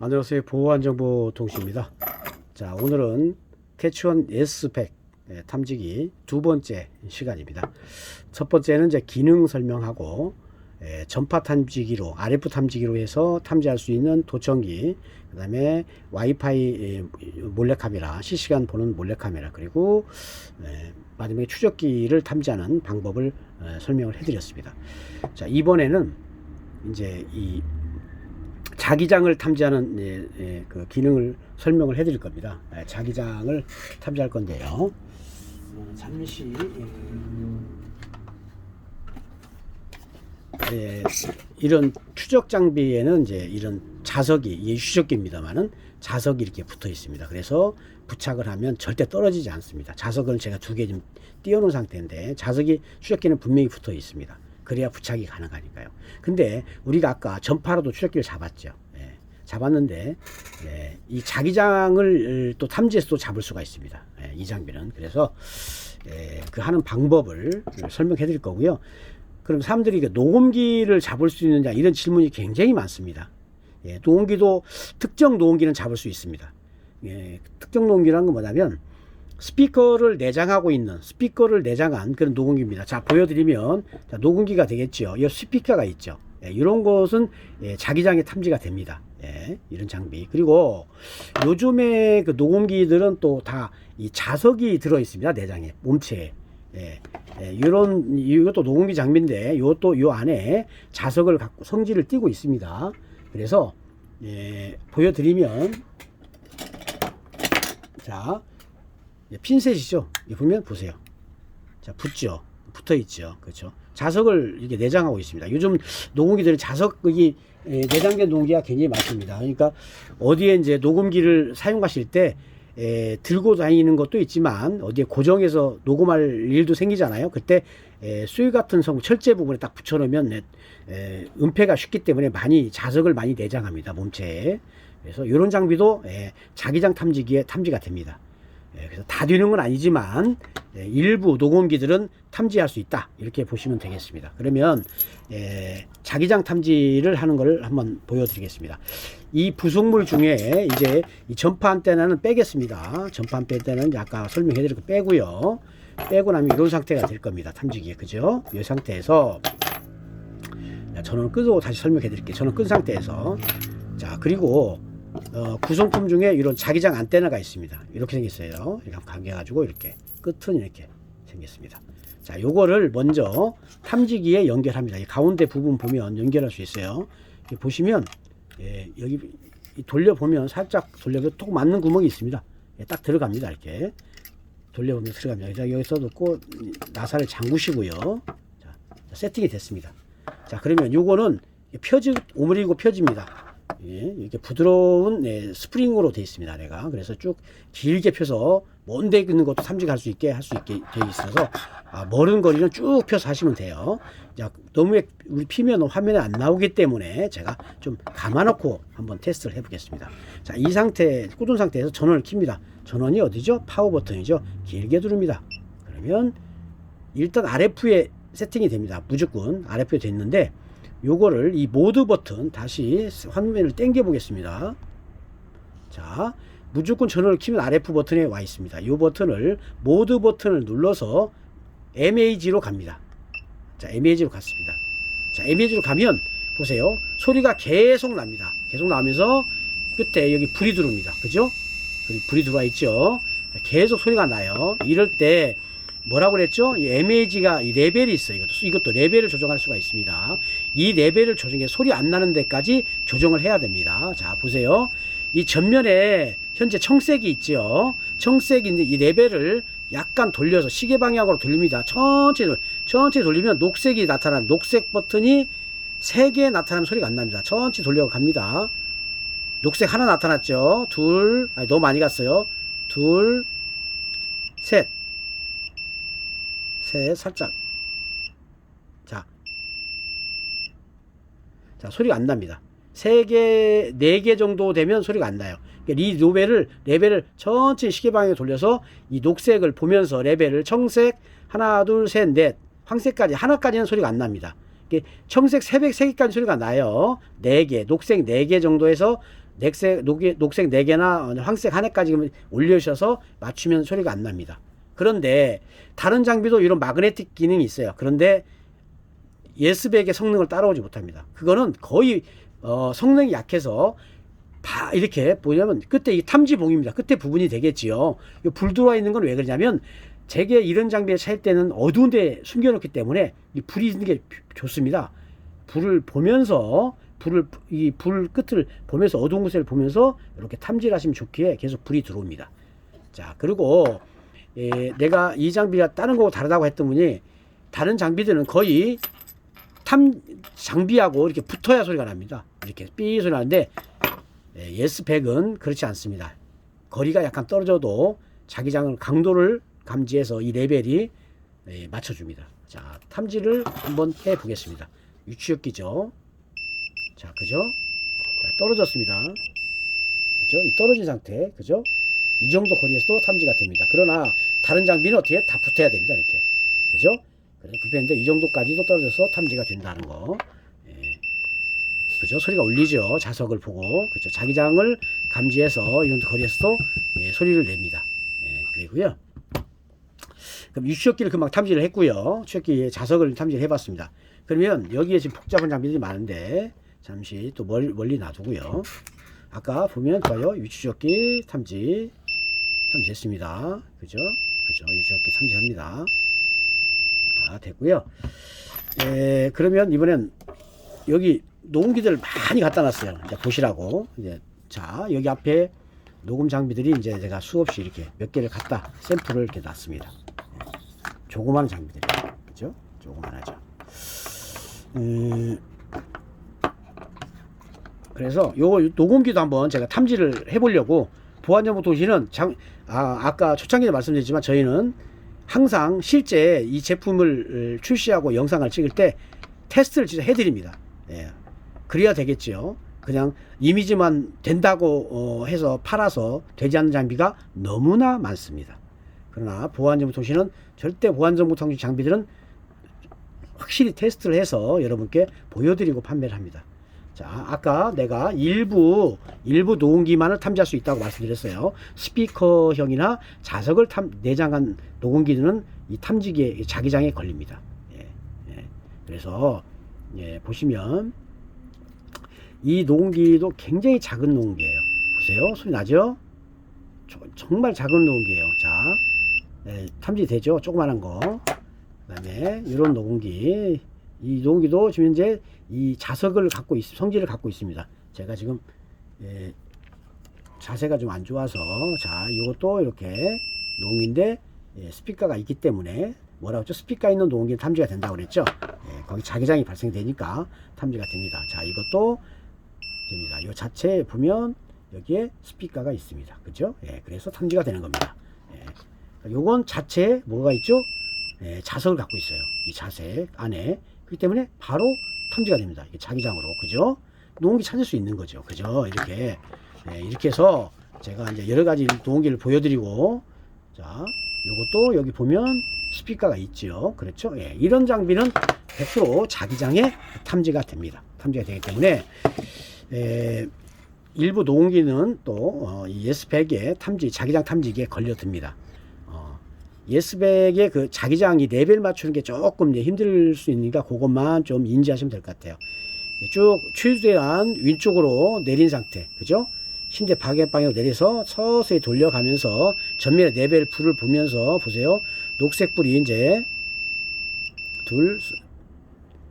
안녕하세요. 보호안정보통신입니다. 자, 오늘은 캐치원 S100 예, 탐지기 두 번째 시간입니다. 첫 번째는 이제 기능 설명하고 예, 전파 탐지기로 RF 탐지기로 해서 탐지할 수 있는 도청기, 그 다음에 와이파이 예, 몰래카메라, 실시간 보는 몰래카메라 그리고 예, 마지막에 추적기를 탐지하는 방법을 어, 설명을 해드렸습니다. 자, 이번에는 이제 이 자기장을 탐지하는 예, 예, 그 기능을 설명을 해드릴 겁니다. 예, 자기장을 탐지할 건데요. 어, 잠시 예, 예, 이런 추적 장비에는 이제 이런 자석이 이게 추적기입니다만은 자석이 이렇게 붙어 있습니다. 그래서 부착을 하면 절대 떨어지지 않습니다. 자석은 제가 두 개 좀 띄워놓은 상태인데 자석이 추적기는 분명히 붙어 있습니다. 그래야 부착이 가능하니까요. 근데 우리가 아까 전파로도 추적기를 잡았죠. 예, 잡았는데 예, 이 자기장을 또 탐지해서 또 잡을 수가 있습니다. 예, 이 장비는 그래서 예, 그 하는 방법을 설명해 드릴 거고요. 그럼 사람들이 녹음기를 잡을 수 있느냐 이런 질문이 굉장히 많습니다. 예, 녹음기도 특정 녹음기는 잡을 수 있습니다. 예, 특정 녹음기라는 건 뭐냐면 스피커를 내장하고 있는 스피커를 내장한 그런 녹음기입니다. 자 보여드리면 자, 녹음기가 되겠죠. 이 스피커가 있죠. 예, 이런 것은 예, 자기장의 탐지가 됩니다. 예, 이런 장비 그리고 요즘에 그 녹음기들은 또 다 이 자석이 들어 있습니다. 내장에 몸체에 예, 예, 이런 이것도 녹음기 장비인데 이것도 요 안에 자석을 갖고 성질을 띠고 있습니다. 그래서 예, 보여드리면 자 예, 핀셋이죠. 이 보면 보세요. 자 붙죠. 붙어 있죠. 그렇죠. 자석을 이렇게 내장하고 있습니다. 요즘 녹음기들은 자석이 예, 내장된 녹음기가 굉장히 많습니다. 그러니까 어디에 이제 녹음기를 사용하실 때 에, 들고 다니는 것도 있지만 어디에 고정해서 녹음할 일도 생기잖아요. 그때 에, 수유 같은 성 철제 부분에 딱 붙여놓으면 에, 에, 은폐가 쉽기 때문에 많이 자석을 많이 내장합니다 몸체에. 그래서 이런 장비도 에, 자기장 탐지기에 탐지가 됩니다. 예, 그래서 다 되는 건 아니지만 예, 일부 녹음기들은 탐지할 수 있다 이렇게 보시면 되겠습니다. 그러면 예, 자기장 탐지를 하는 것을 한번 보여드리겠습니다. 이 부속물 중에 이제 이 전파 안테나는 빼겠습니다. 전파 안테나는 이제 아까 설명해드린 거 빼고요. 빼고 나면 이런 상태가 될 겁니다. 탐지기에 그죠? 이 상태에서 자, 전원 끄고 다시 설명해 드릴게요. 전원 끈 상태에서 자 그리고 어, 구성품 중에 이런 자기장 안테나가 있습니다. 이렇게 생겼어요. 이렇게 감겨가지고 이렇게 끝은 이렇게 생겼습니다. 자, 요거를 먼저 탐지기에 연결합니다. 이 가운데 부분 보면 연결할 수 있어요. 이렇게 보시면 예, 여기 이 돌려보면 살짝 돌려보면 톡 맞는 구멍이 있습니다. 예, 딱 들어갑니다. 이렇게 돌려보면 들어갑니다. 자, 여기서 놓고 나사를 잠그시고요. 자, 세팅이 됐습니다. 자, 그러면 요거는 펴지 오므리고 펴집니다. 예, 이렇게 부드러운 네, 스프링으로 되어 있습니다. 내가 그래서 쭉 길게 펴서 먼데 있는 것도 탐지할 수 있게 할 수 있게 되어 있어서 아, 멀은 거리는 쭉 펴서 하시면 돼요. 자, 너무 우리 피면 화면에 안 나오기 때문에 제가 좀 감아놓고 한번 테스트를 해보겠습니다. 자, 이 상태 꽂은 상태에서 전원을 킵니다. 전원이 어디죠? 파워 버튼이죠. 길게 누릅니다. 그러면 일단 RF에 세팅이 됩니다. 무조건 RF에 됐는데 요거를 이 모드 버튼 다시 화면을 당겨 보겠습니다. 자, 무조건 전원을 키면 RF 버튼에 와 있습니다. 이 버튼을 모드 버튼을 눌러서 MAG로 갑니다. 자, MAG로 갔습니다. 자, MAG로 가면 보세요. 소리가 계속 납니다. 계속 나면서 끝에 여기 불이 들어옵니다. 그죠? 불이 들어와 있죠. 계속 소리가 나요. 이럴 때 뭐라고 그랬죠? 이 MAG가 이 레벨이 있어요. 이것도, 이것도 레벨을 조정할 수가 있습니다. 이 레벨을 조정해 소리 안 나는 데까지 조정을 해야 됩니다. 자, 보세요. 이 전면에 현재 청색이 있죠. 청색인데 이 레벨을 약간 돌려서 시계 방향으로 돌립니다. 천천히, 천천히 돌리면 녹색이 나타난 녹색 버튼이 세개 나타나면 소리가 안 납니다. 천천히 돌려갑니다. 녹색 하나 나타났죠. 둘, 아니, 너무 많이 갔어요. 둘, 셋. 셋, 살짝. 자. 자, 소리가 안 납니다. 세 개, 네개 정도 되면 소리가 안 나요. 그러니까 이 레벨을, 레벨을 천천히 시계 방향에 돌려서 이 녹색을 보면서 레벨을 청색, 하나, 둘, 셋, 넷, 황색까지, 하나까지는 소리가 안 납니다. 청색, 새백, 세 개까지 소리가 나요. 네 개, 녹색 네개 정도에서 녹색, 녹이, 녹색 4개나 황색 하나까지 올려주셔서 맞추면 소리가 안 납니다. 그런데 다른 장비도 이런 마그네틱 기능이 있어요. 그런데 예스백의 성능을 따라오지 못합니다. 그거는 거의 어, 성능이 약해서 다 이렇게 뭐냐면 끝에 이 탐지봉입니다. 끝에 부분이 되겠지요. 이불 들어와 있는 건 왜 그러냐면 제게 이런 장비에 찰 때는 어두운 데 숨겨놓기 때문에 이 불이 있는 게 좋습니다. 불을 보면서 불을 이 불 끝을 보면서 어두운 곳을 보면서 이렇게 탐지를 하시면 좋기에 계속 불이 들어옵니다. 자 그리고 예, 내가 이 장비가 다른 거하고 다르다고 했던 분이 다른 장비들은 거의 탐 장비하고 이렇게 붙어야 소리가 납니다. 이렇게 삐 소리 나는데 예, 예스백은 그렇지 않습니다. 거리가 약간 떨어져도 자기장을 강도를 감지해서 이 레벨이 예, 맞춰줍니다. 자 탐지를 한번 해 보겠습니다. 유치역기죠. 자 그죠? 자 떨어졌습니다. 그죠? 이 떨어진 상태 그죠? 이 정도 거리에서도 탐지가 됩니다. 그러나 다른 장비는 어떻게 다 붙어야 됩니다. 이렇게 그죠? 그래서 불편한데 이 정도까지도 떨어져서 탐지가 된다는 거. 예. 그죠? 소리가 울리죠. 자석을 보고 그죠? 자기장을 감지해서 이 정도 거리에서도 예, 소리를 냅니다. 예, 그리고요. 그럼 유추역기를 금방 탐지를 했고요. 추역기의 자석을 탐지를 해봤습니다. 그러면 여기에 지금 복잡한 장비들이 많은데 잠시 또 멀리, 멀리 놔두고요. 아까 보면 봐요. 유추적기 탐지 탐지했습니다. 그죠? 그죠? 유추적기 탐지합니다. 아 됐고요. 에, 그러면 이번엔 여기 녹음기들 많이 갖다 놨어요. 이제 보시라고. 이제 자 여기 앞에 녹음 장비들이 이제 제가 수없이 이렇게 몇 개를 갖다 샘플을 이렇게 놨습니다. 조그마한 장비들, 그죠? 조그만하죠. 음, 그래서 요 녹음기도 한번 제가 탐지를 해보려고 보안정보 도시는 장, 아, 아까 초창기에 말씀드렸지만 저희는 항상 실제 이 제품을 출시하고 영상을 찍을 때 테스트를 진짜 해드립니다. 예. 그래야 되겠지요. 그냥 이미지만 된다고 어, 해서 팔아서 되지 않는 장비가 너무나 많습니다. 그러나 보안정보 도시는 절대 보안정보 통신 장비들은 확실히 테스트를 해서 여러분께 보여드리고 판매를 합니다. 자, 아까 내가 일부 일부 녹음기만을 탐지할 수 있다고 말씀드렸어요. 스피커형이나 자석을 탐, 내장한 녹음기는 이 탐지기에 자기장에 걸립니다. 예, 예. 그래서 예, 보시면 이 녹음기도 굉장히 작은 녹음기예요. 보세요, 소리 나죠? 저- 정말 작은 녹음기예요. 자, 네, 탐지되죠? 조그만한 거. 그 다음에 이런 녹음기 이 녹음기도 지금 현재 이 자석을 갖고 있 성질을 갖고 있습니다. 제가 지금 예, 자세가 좀 안 좋아서 자 이것도 이렇게 녹음인데 예, 스피커가 있기 때문에 뭐라고 했죠? 스피커 있는 녹음기는 탐지가 된다고 그랬죠? 예, 거기 자기장이 발생되니까 탐지가 됩니다. 자 이것도 됩니다. 이 자체에 보면 여기에 스피커가 있습니다. 그죠? 예, 그래서 탐지가 되는 겁니다. 예. 요건 자체에 뭐가 있죠? 예, 자석을 갖고 있어요. 이 자색 안에. 그렇기 때문에 바로 탐지가 됩니다. 자기장으로. 그죠? 녹음기 찾을 수 있는 거죠. 그죠? 이렇게. 예, 이렇게 해서 제가 이제 여러 가지 녹음기를 보여드리고, 자, 요것도 여기 보면 스피커가 있죠. 그렇죠? 예, 이런 장비는 100% 자기장에 탐지가 됩니다. 탐지가 되기 때문에, 에, 일부 녹음기는 또, 어, 이 예스백에 탐지, 자기장 탐지기에 걸려듭니다. 어, 예스백의 그 자기장이 레벨 맞추는 게 조금 힘들 수 있으니까 그것만 좀 인지하시면 될 것 같아요. 쭉 최대한 왼쪽으로 내린 상태, 그죠? 힌대 바켓 방향으로 내려서 서서히 돌려가면서 전면에 레벨 불을 보면서 보세요. 녹색 불이 이제 둘,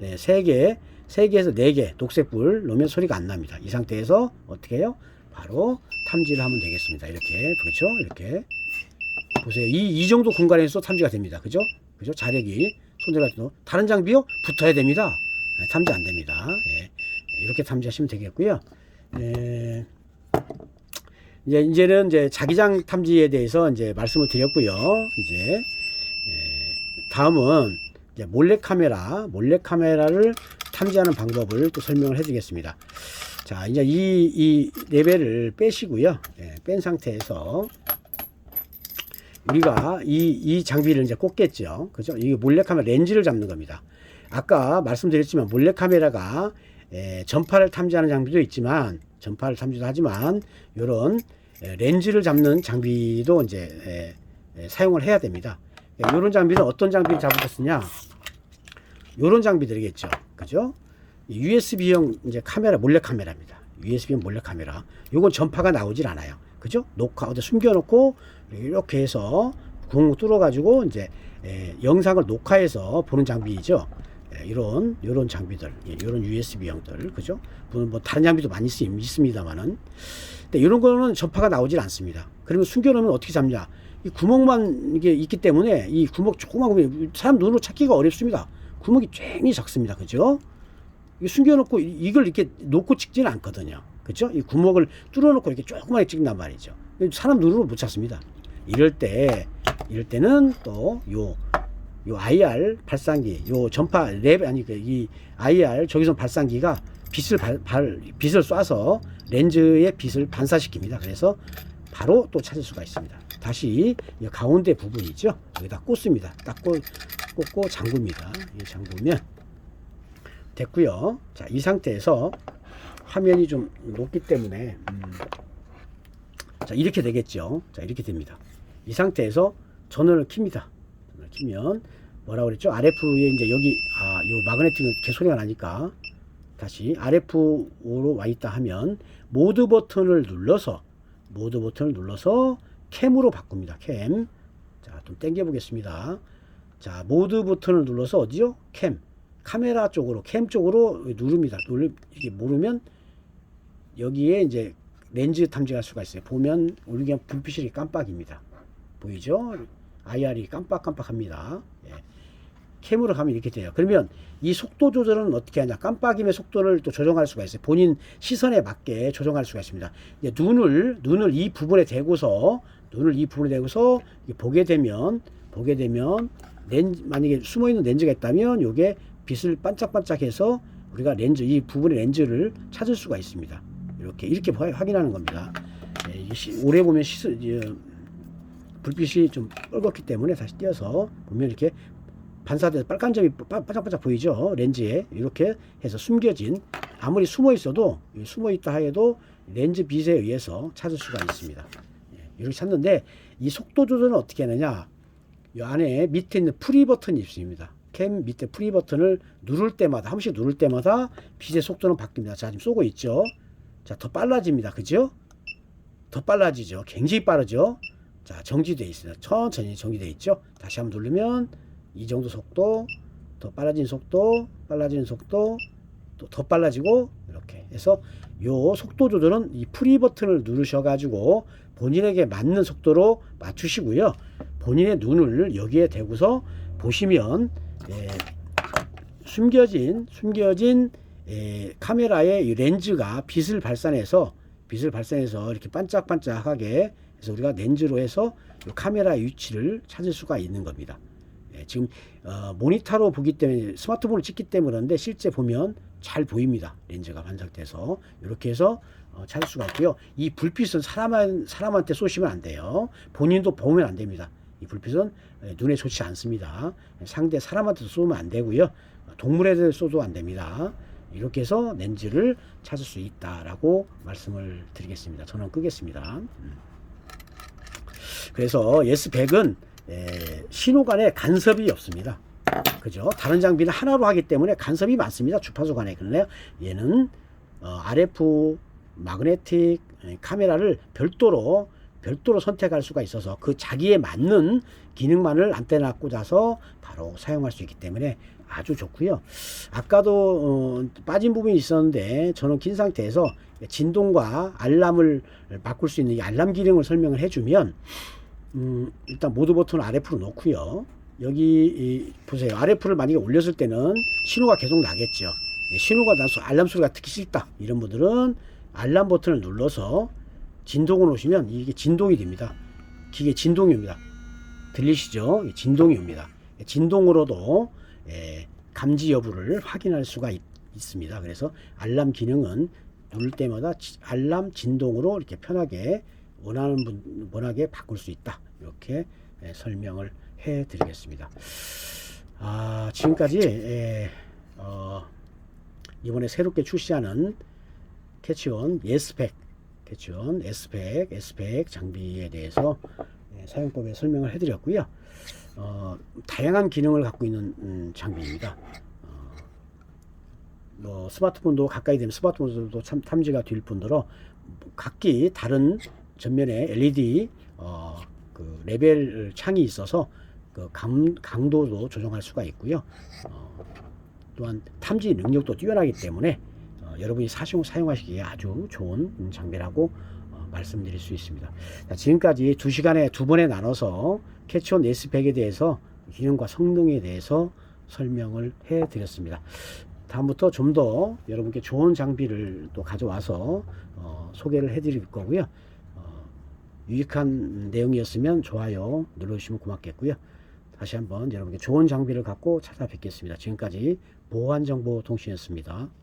네, 세 개, 세 개에서 네 개 녹색 불 놓으면 소리가 안 납니다. 이 상태에서 어떻게 해요? 바로 탐지를 하면 되겠습니다. 이렇게, 그렇죠? 이렇게. 보세요. 이, 이 정도 공간에서 탐지가 됩니다. 그죠? 그죠? 자력이 손들 같은 거. 다른 장비요? 붙어야 됩니다. 네, 탐지 안 됩니다. 예. 이렇게 탐지하시면 되겠고요. 예. 이제 이제는 이제 자기장 탐지에 대해서 이제 말씀을 드렸고요. 이제 예, 다음은 이제 몰래 카메라, 몰래 카메라를 탐지하는 방법을 또 설명을 해드리겠습니다. 자, 이제 이, 이 레벨을 빼시고요. 예, 뺀 상태에서 우리가 이, 이 장비를 이제 꽂겠죠. 그죠? 이게 몰래카메라 렌즈를 잡는 겁니다. 아까 말씀드렸지만 몰래카메라가 에, 전파를 탐지하는 장비도 있지만 전파를 탐지도 하지만 에, 렌즈를 잡는 장비도 이제 에, 에, 사용을 해야 됩니다. 이런 장비는 어떤 장비를 쓰냐? 요런 장비들이겠죠. 그죠? USB형 이제 카메라 몰래 카메라입니다. USB형 몰래 카메라. 요건 전파가 나오질 않아요. 그죠? 녹화 어디 숨겨놓고 이렇게 해서 구멍 뚫어가지고 이제 에, 영상을 녹화해서 보는 장비이죠. 예, 이런 이런 장비들, 예, 이런 USB형들, 그죠? 물론 뭐 다른 장비도 많이 쓰 있습니다만은, 근데 이런 거는 전파가 나오질 않습니다. 그러면 숨겨놓으면 어떻게 잡냐? 이 구멍만 이게 있기 때문에 이 구멍 조그만 구멍 사람 눈으로 찾기가 어렵습니다. 구멍이 쬐니 작습니다, 그죠? 이 숨겨놓고 이- 이걸 이렇게 놓고 찍지는 않거든요. 그죠? 이 구멍을 뚫어놓고 이렇게 조그맣게 찍는단 말이죠. 사람 눈으로 못 찾습니다. 이럴 때, 이럴 때는 또 요, 요 IR 발산기, 요 전파 랩 아니 그이 IR 적외선 발산기가 빛을 발, 발 빛을 쏴서 렌즈의 빛을 반사시킵니다. 그래서 바로 또 찾을 수가 있습니다. 다시 이 가운데 부분이죠. 여기다 꽂습니다. 딱 꽂, 꽂고 잠굽니다. 이 잠그면 됐고요. 자, 이 상태에서 화면이 좀 높기 때문에 음, 자 이렇게 되겠죠. 자 이렇게 됩니다. 이 상태에서 전원을 킵니다. 전원을 키면 뭐라 그랬죠? RF에 이제 여기 아요 마그네틱은 개소리가 나니까 다시 RF로 와 있다 하면 모드 버튼을 눌러서 모드 버튼을 눌러서 캠으로 바꿉니다. 캠. 자, 좀 당겨 보겠습니다. 자, 모드 버튼을 눌러서 어디요? 캠. 카메라 쪽으로 캠 쪽으로 누릅니다. 누르 이게 모르면 여기에 이제 렌즈 탐지할 수가 있어요. 보면 우리 그냥 불빛이 깜빡입니다. 보이죠? IR이 깜빡깜빡합니다. 예. 캠으로 가면 이렇게 돼요. 그러면 이 속도 조절은 어떻게 하냐? 깜빡임의 속도를 또 조정할 수가 있어요. 본인 시선에 맞게 조정할 수가 있습니다. 이제 눈을 눈을 이 부분에 대고서 눈을 이 부분에 대고서 보게 되면 보게 되면 렌즈 만약에 숨어 있는 렌즈가 있다면 요게 빛을 반짝반짝해서 우리가 렌즈 이 부분의 렌즈를 찾을 수가 있습니다. 이렇게 이렇게 화- 확인하는 겁니다. 예, 시- 오래 보면 시선 이, 불빛이 좀 뻘겋기 때문에 다시 띄어서 보면 이렇게 반사돼서 빨간 점이 빠- 반짝반짝 보이죠 렌즈에 이렇게 해서 숨겨진 아무리 숨어 있어도 이 숨어 있다 해도 렌즈 빛에 의해서 찾을 수가 있습니다. 예, 이렇게 찾는데 이 속도 조절은 어떻게 하느냐? 이 안에 밑에 있는 프리 버튼이 있습니다. 캠 밑에 프리 버튼을 누를 때마다 한 번씩 누를 때마다 빛의 속도는 바뀝니다. 자 지금 쏘고 있죠. 자 더 빨라집니다. 그죠? 더 빨라지죠. 굉장히 빠르죠. 자 정지돼 있어요. 천천히 정지돼 있죠. 다시 한번 누르면 이 정도 속도, 더 빨라진 속도, 빨라지는 속도, 또 더 빨라지고 이렇게 해서 요 속도 조절은 이 프리 버튼을 누르셔 가지고 본인에게 맞는 속도로 맞추시고요. 본인의 눈을 여기에 대고서 보시면 예, 숨겨진 숨겨진 예, 카메라의 이 렌즈가 빛을 발산해서 빛을 발산해서 이렇게 반짝반짝하게 해서 우리가 렌즈로 해서 이 카메라 위치를 찾을 수가 있는 겁니다. 예, 지금 어, 모니터로 보기 때문에 스마트폰을 찍기 때문에 그런데 실제 보면 잘 보입니다. 렌즈가 반짝돼서 이렇게 해서 어, 찾을 수가 있고요. 이 불빛은 사람 사람한테 쏘시면 안 돼요. 본인도 보면 안 됩니다. 이 불빛은 예, 눈에 좋지 않습니다. 상대 사람한테 쏘면 안 되고요. 어, 동물에 쏘도 안 됩니다. 이렇게 해서 렌즈를 찾을 수 있다라고 말씀을 드리겠습니다. 저는 끄겠습니다. 음. 그래서 예스100은 신호 간에 간섭이 없습니다. 그죠? 다른 장비는 하나로 하기 때문에 간섭이 많습니다. 주파수 간에. 그런데 얘는 어, RF 마그네틱 에, 카메라를 별도로 별도로 선택할 수가 있어서 그 자기에 맞는 기능만을 안테나 꽂아서 바로 사용할 수 있기 때문에 아주 좋고요. 아까도 어, 빠진 부분이 있었는데 저는 킨 상태에서 진동과 알람을 바꿀 수 있는 이 알람 기능을 설명을 해주면 음, 일단 모드 버튼을 RF로 놓고요. 여기 이, 보세요. RF를 만약에 올렸을 때는 신호가 계속 나겠죠. 예, 신호가 나서 알람 소리가 듣기 싫다. 이런 분들은 알람 버튼을 눌러서 진동을 놓으시면 이게 진동이 됩니다. 기계 진동이 옵니다. 들리시죠? 예, 진동이 옵니다. 예, 진동으로도 예, 감지 여부를 확인할 수가 있, 습니다 그래서 알람 기능은 누를 때마다 지- 알람 진동으로 이렇게 편하게 원하는 분 원하게 바꿀 수 있다. 이렇게 예, 설명을 해 드리겠습니다. 아, 지금까지 예, 어, 이번에 새롭게 출시하는 캐치온 예스펙 캐치온 S백 S백 장비에 대해서 예, 사용법에 설명을 해드렸고요. 어, 다양한 기능을 갖고 있는 음, 장비입니다. 어, 뭐 스마트폰도 가까이 되면 스마트폰도 참 탐지가 될 뿐더러 각기 다른 전면에 LED 어, 그 레벨 창이 있어서 그 강, 강도도 조정할 수가 있고요. 어, 또한 탐지 능력도 뛰어나기 때문에 어, 여러분이 사용, 사용하시기에 아주 좋은 음, 장비라고 어, 말씀드릴 수 있습니다. 자, 지금까지 두 시간에 두 번에 나눠서 캐치온 S100에 대해서 기능과 성능에 대해서 설명을 해 드렸습니다. 다음부터 좀 더 여러분께 좋은 장비를 또 가져와서 어, 소개를 해 드릴 거고요. 어, 유익한 내용이었으면 좋아요 눌러주시면 고맙겠고요. 다시 한번 여러분께 좋은 장비를 갖고 찾아뵙겠습니다. 지금까지 보안정보통신이었습니다.